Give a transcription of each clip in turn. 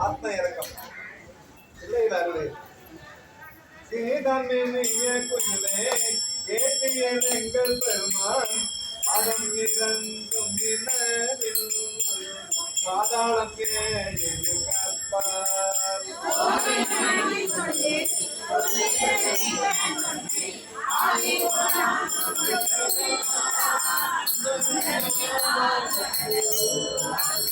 ஆத்ம இறக்கம் பிள்ளைகள் அருளே எங்கள் பெருமான் அதம் இரண்டும் பாதாளம் Thank.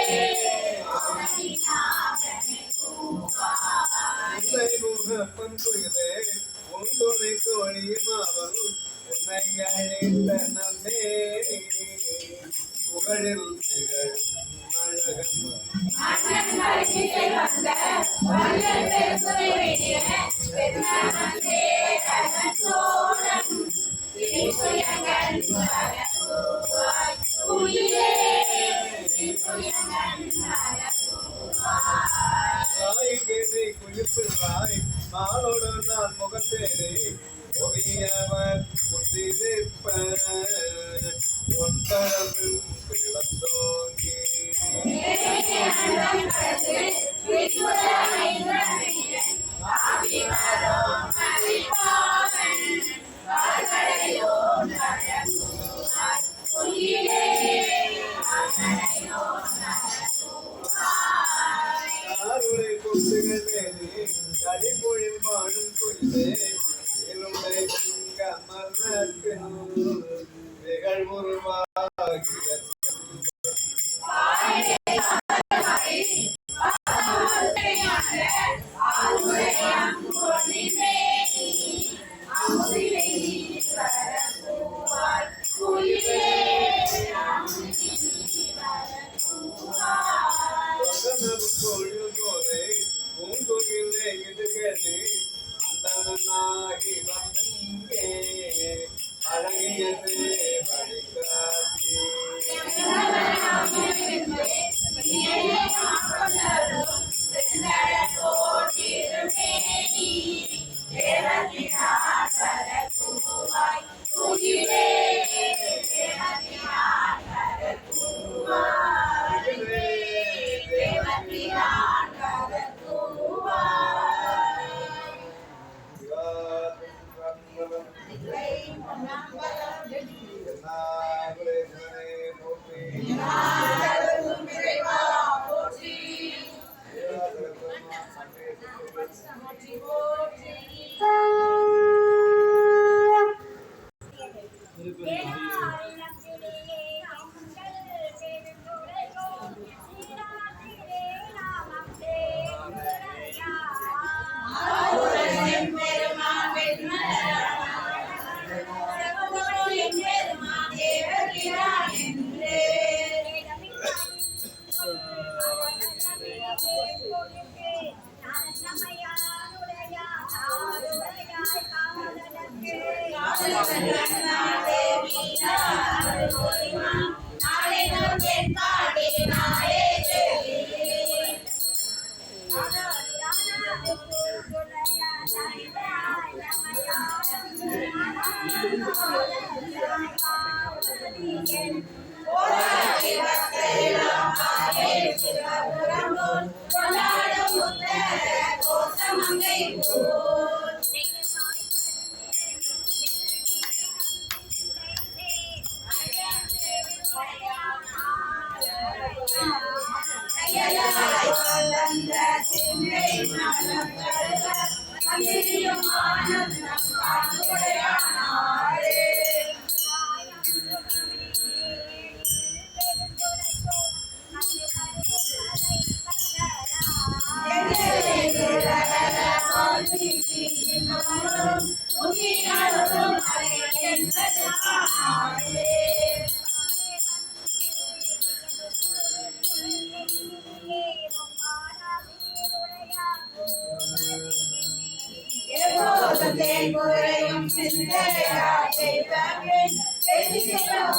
அவர் ஒன்றிருப்ப ஒன்றளவில் பிளந்தோங்கே பொழுதோரை பூங்குயிலே இருக்கது அந்தனாகி வந்தே அழகியது படிக்காது Bye. ஏனா அறிந்தே கோசமங்கை போல் Maybe they are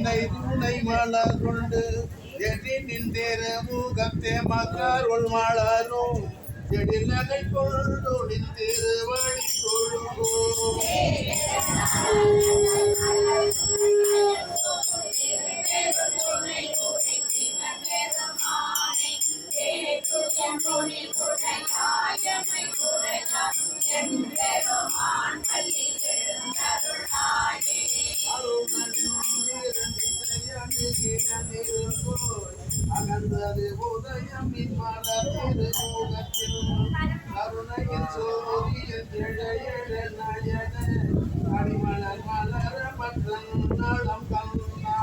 பூங்கழக்கினை துணை மலர் கொண்டு எதி நின்றேற முகத்தே உள் மலரும் எடி நகை கொண்டு நின் திருவடி தொழுவோம் அகந்தது உதயம் திருமுகத்தில். கருணையின் சோதியில் எழ நயன அடிமலர் மலர மற்றன் நலம் கந்தா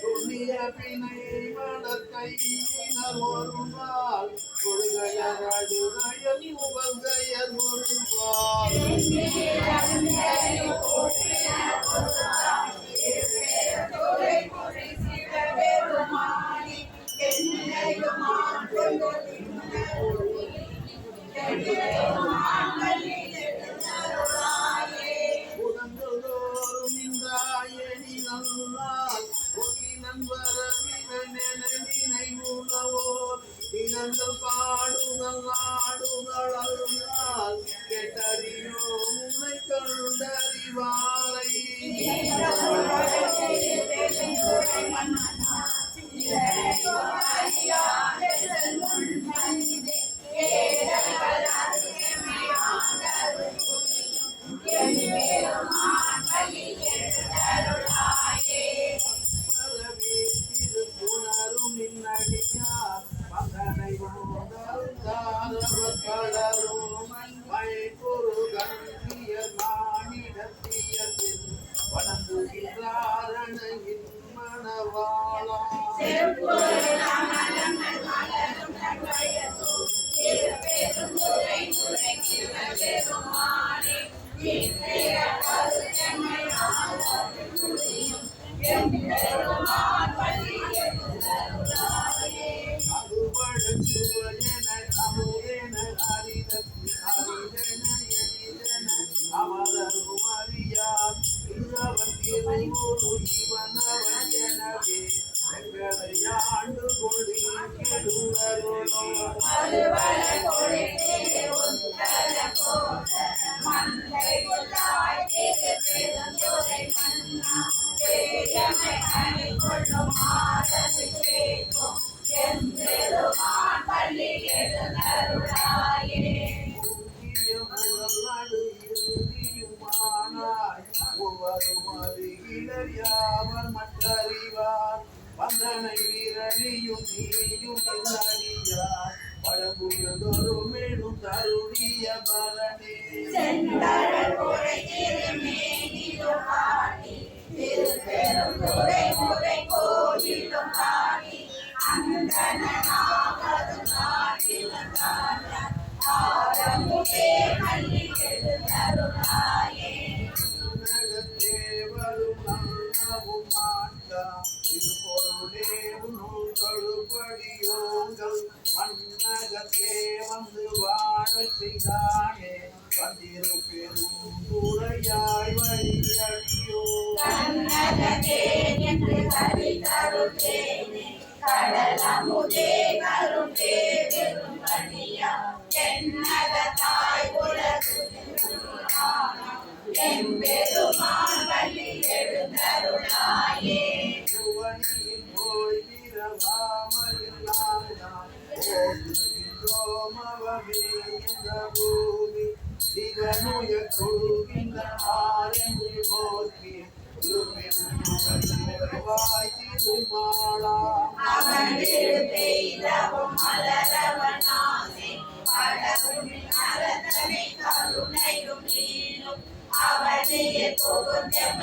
புண்ணிய பிணை மடக்கையினர் ஒருவார் கொள்கையர் அழுகையர் உபகையர் ஒருவார் உடந்தோறும் ஆண்டு கொடி கெடுவருளோ மந்தை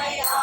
Yeah.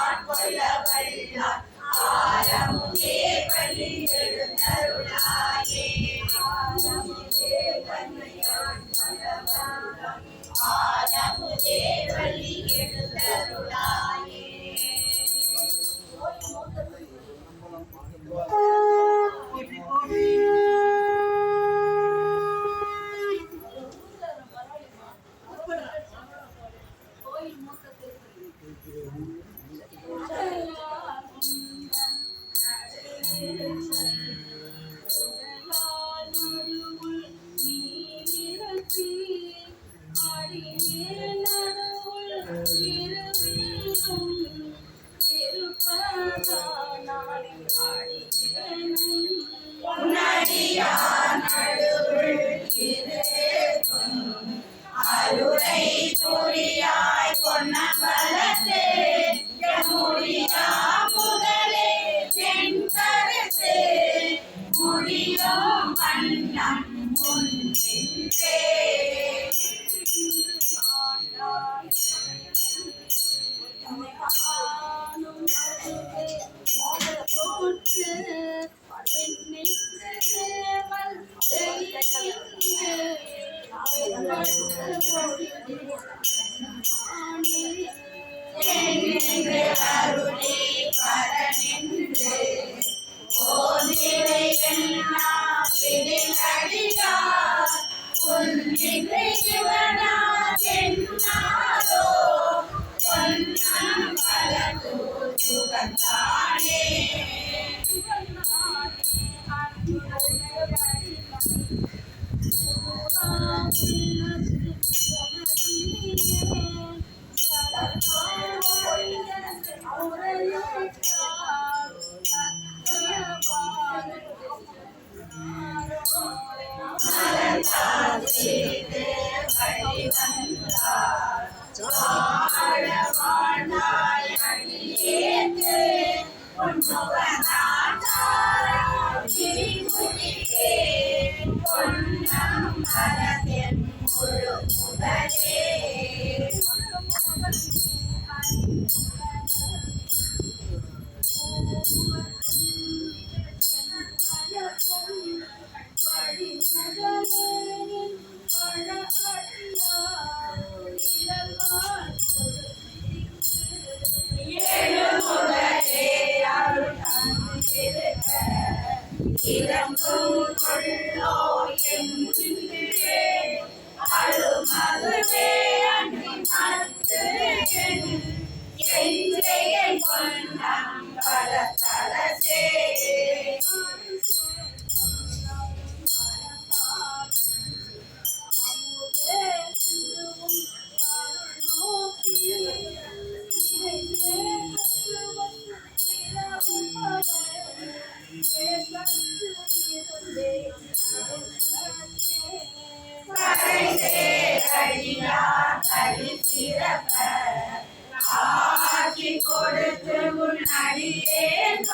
கொடுத்து உன் அடியேன்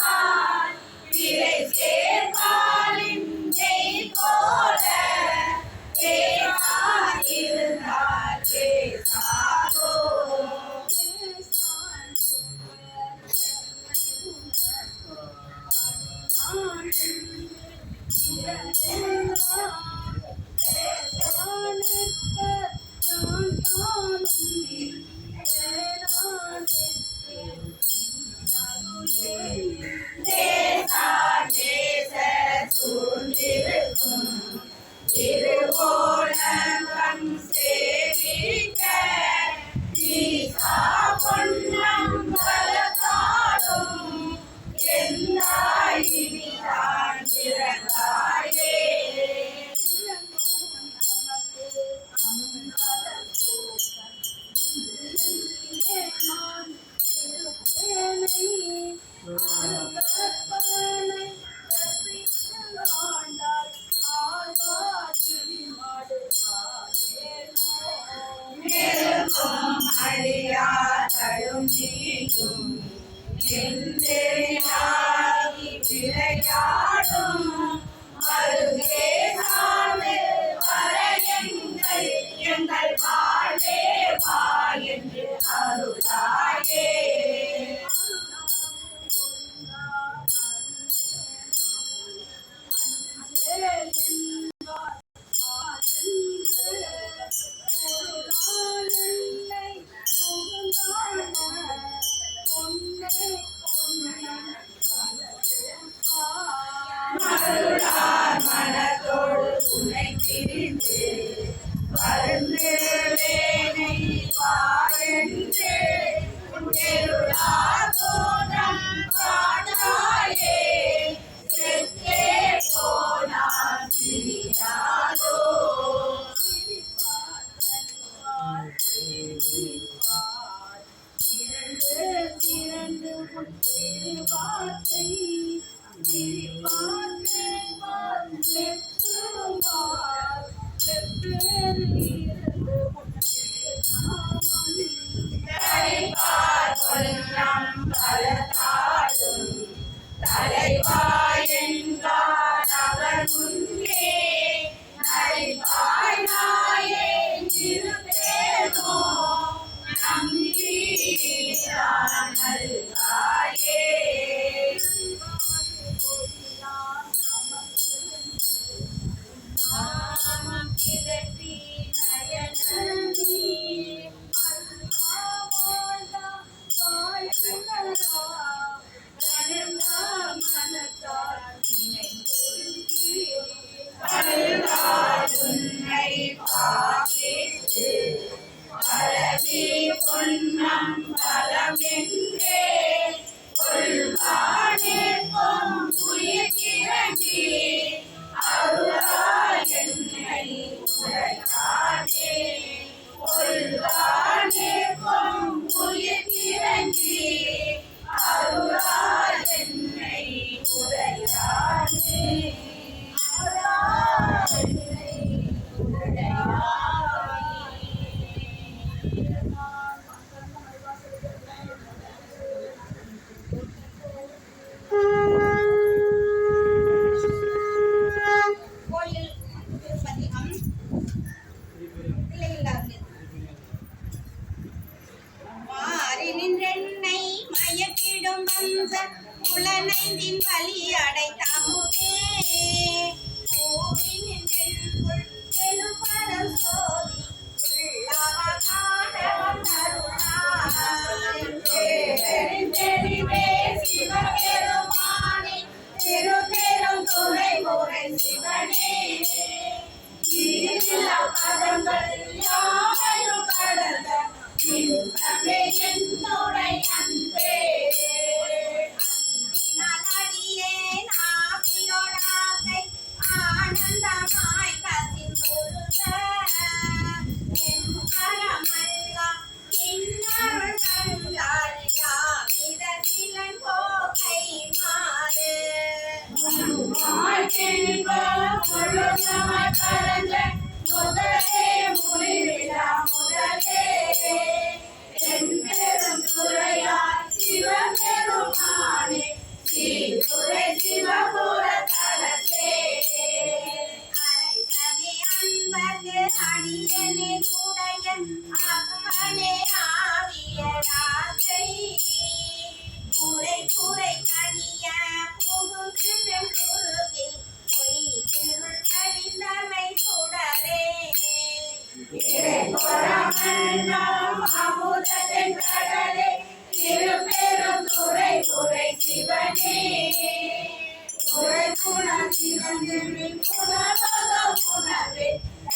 விரை சேர்பாலின் அங்கு அடியனே உடைய அகமனே ஆவிய ராசை குறை குறை தனிய புகுகின்றும் குருதி பொய் இருள் கழிந்தமை தொடரே அமுதத்தின் கடலே திருப்பெரும் துறை குறை சிவனே குறை குணம் சிவந்தே குணபக உணவே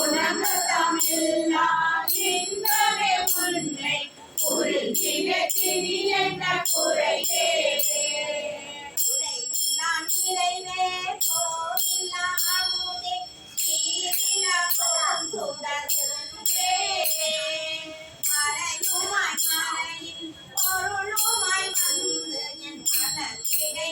உணர்ந்த தமிழா இன்பமே உன்னை பொருள் தினத்தினி என்ற குறையே குறைவிலா நிறைவே போகிலா அமுதே ஸ்ரீவிலா புறம் சுடருன்றே மறையுமாய் மறையும் பொருளுமாய் வந்து என் மனத்திடை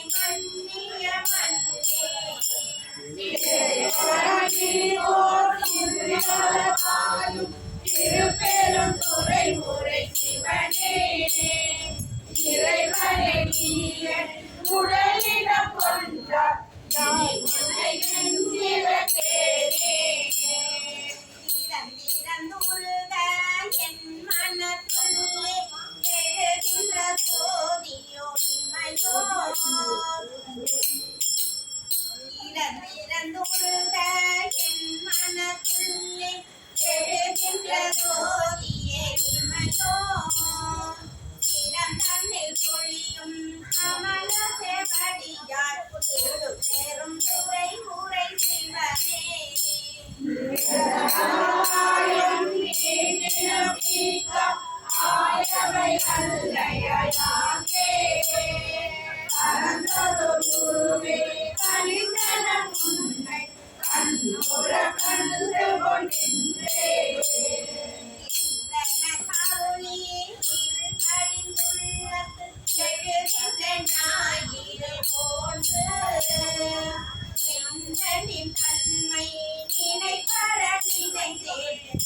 ஞாயிறு போன்று தன்மை நினைப்பற நினைத்தேன்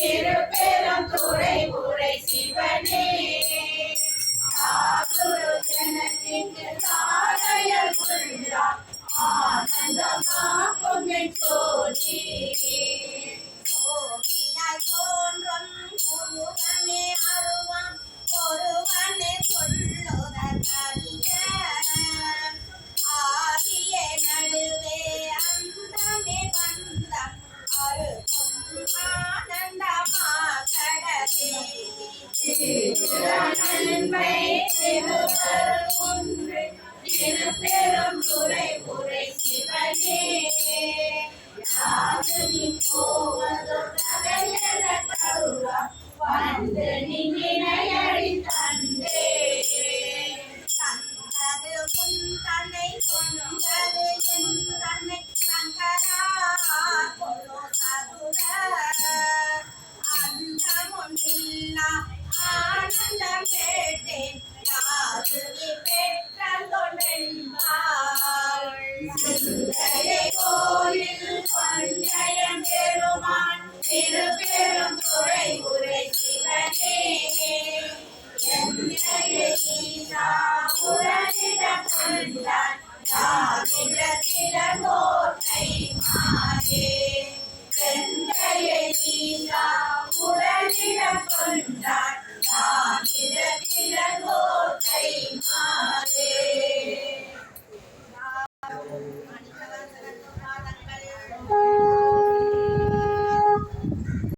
Get it